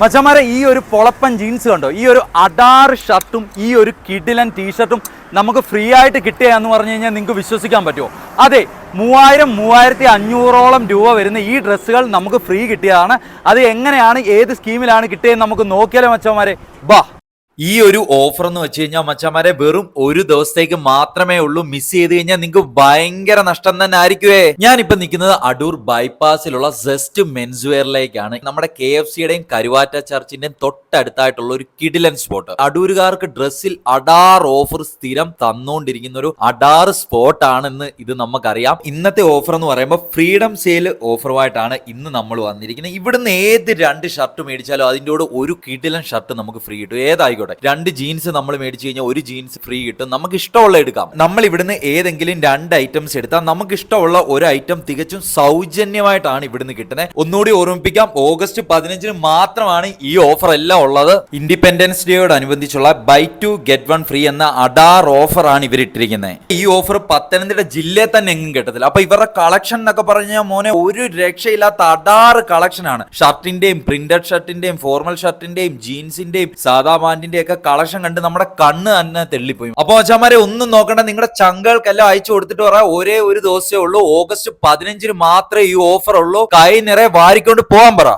മച്ചന്മാരെ ഈ ഒരു പൊളപ്പൻ ജീൻസ് കണ്ടോ? ഈ ഒരു അഡാർ ഷർട്ടും ഈ ഒരു കിഡിലൻ ടീഷർട്ടും നമുക്ക് ഫ്രീ ആയിട്ട് കിട്ടുക എന്ന് പറഞ്ഞു കഴിഞ്ഞാൽ നിങ്ങൾക്ക് വിശ്വസിക്കാൻ പറ്റുമോ? അതെ മൂവായിരം മൂവായിരത്തി അഞ്ഞൂറോളം രൂപ വരുന്ന ഈ ഡ്രസ്സുകൾ നമുക്ക് ഫ്രീ കിട്ടിയതാണ്. അത് എങ്ങനെയാണ് ഏത് സ്കീമിലാണ് കിട്ടിയതെന്ന് നമുക്ക് നോക്കിയാലോ മച്ചന്മാരെ ബാ. ഈ ഒരു ഓഫർ എന്ന് വെച്ച് കഴിഞ്ഞാൽ മച്ചാമാരെ വെറും ഒരു ദിവസത്തേക്ക് മാത്രമേ ഉള്ളൂ മിസ് ചെയ്ത് കഴിഞ്ഞാൽ നിങ്ങൾക്ക് ഭയങ്കര നഷ്ടം തന്നെ ആയിരിക്കുവേ. ഞാനിപ്പോ നിൽക്കുന്നത് അടൂർ ബൈപ്പാസിലുള്ള സെസ്റ്റ് മെൻസ് വെയറിലേക്കാണ് നമ്മുടെ കെ എഫ് സിയുടെയും കരുവാറ്റ ചർച്ചിന്റെയും തൊട്ടടുത്തായിട്ടുള്ള ഒരു കിഡിലൻ സ്പോട്ട് അടൂരുകാർക്ക് ഡ്രസ്സിൽ അഡാർ ഓഫർ സ്ഥിരം തന്നുകൊണ്ടിരിക്കുന്ന ഒരു അഡാർ സ്പോട്ട് ആണെന്ന് ഇത് നമുക്കറിയാം. ഇന്നത്തെ ഓഫർ എന്ന് പറയുമ്പോൾ ഫ്രീഡം സെയിൽ ഓഫറുമായിട്ടാണ് ഇന്ന് നമ്മൾ വന്നിരിക്കുന്നത്. ഇവിടുന്ന് ഏത് രണ്ട് ഷർട്ട് മേടിച്ചാലും അതിന്റെ കൂടെ ഒരു കിഡിലൻ ഷർട്ട് നമുക്ക് ഫ്രീ കിട്ടും. ഏതായിക്കോട്ടെ. രണ്ട് ജീൻസ് നമ്മൾ മേടിച്ചു കഴിഞ്ഞാൽ ഒരു ജീൻസ് ഫ്രീ കിട്ടും. നമുക്ക് ഇഷ്ടമുള്ള എടുക്കാം. നമ്മൾ ഇവിടുന്ന് ഏതെങ്കിലും രണ്ട് ഐറ്റംസ് എടുത്താൽ നമുക്ക് ഇഷ്ടമുള്ള ഒരു ഐറ്റം തികച്ചും സൗജന്യമായിട്ടാണ് ഇവിടുന്ന് കിട്ടുന്നത് ഒന്നുകൂടി ഓർമ്മിപ്പിക്കാം ഓഗസ്റ്റ് പതിനഞ്ചിന് മാത്രമാണ് ഈ ഓഫർ എല്ലാം ഉള്ളത്. ഇൻഡിപെൻഡൻസ് ഡേയോട് അനുബന്ധിച്ചുള്ള buy two get one free എന്ന അഡാർ ആണ് ഇവർ ഇട്ടിരിക്കുന്നത് ഈ ഓഫർ പത്തനംതിട്ട ജില്ലയിൽ തന്നെ എങ്ങും കിട്ടത്തില്ല. അപ്പൊ ഇവരുടെ കളക്ഷൻ എന്നൊക്കെ പറഞ്ഞാൽ മോനെ ഒരു രക്ഷയില്ലാത്ത അഡാർ കളക്ഷൻ ആണ്. ഷർട്ടിന്റെയും പ്രിന്റഡ് ഷർട്ടിന്റെയും ഫോർമൽ ഷർട്ടിന്റെയും ജീൻസിന്റെയും സാധാ പാന്റിന്റെയും ഒക്കെ കളക്ഷൻ കണ്ട് നമ്മുടെ കണ്ണ് തന്നെ തെള്ളിപ്പോയി. അപ്പൊ അച്ഛന്മാരെ ഒന്നും നോക്കണ്ട നിങ്ങളുടെ ചങ്കൾക്കെല്ലാം അയച്ചു കൊടുത്തിട്ട് പറ ഒരേ ഒരു ദിവസമേ ഉള്ളൂ ഓഗസ്റ്റ് പതിനഞ്ചിന് മാത്രമേ ഈ ഓഫർ ഉള്ളൂ. കൈ നിറയെ വാരിക്കൊണ്ട് പോകാൻ പറ.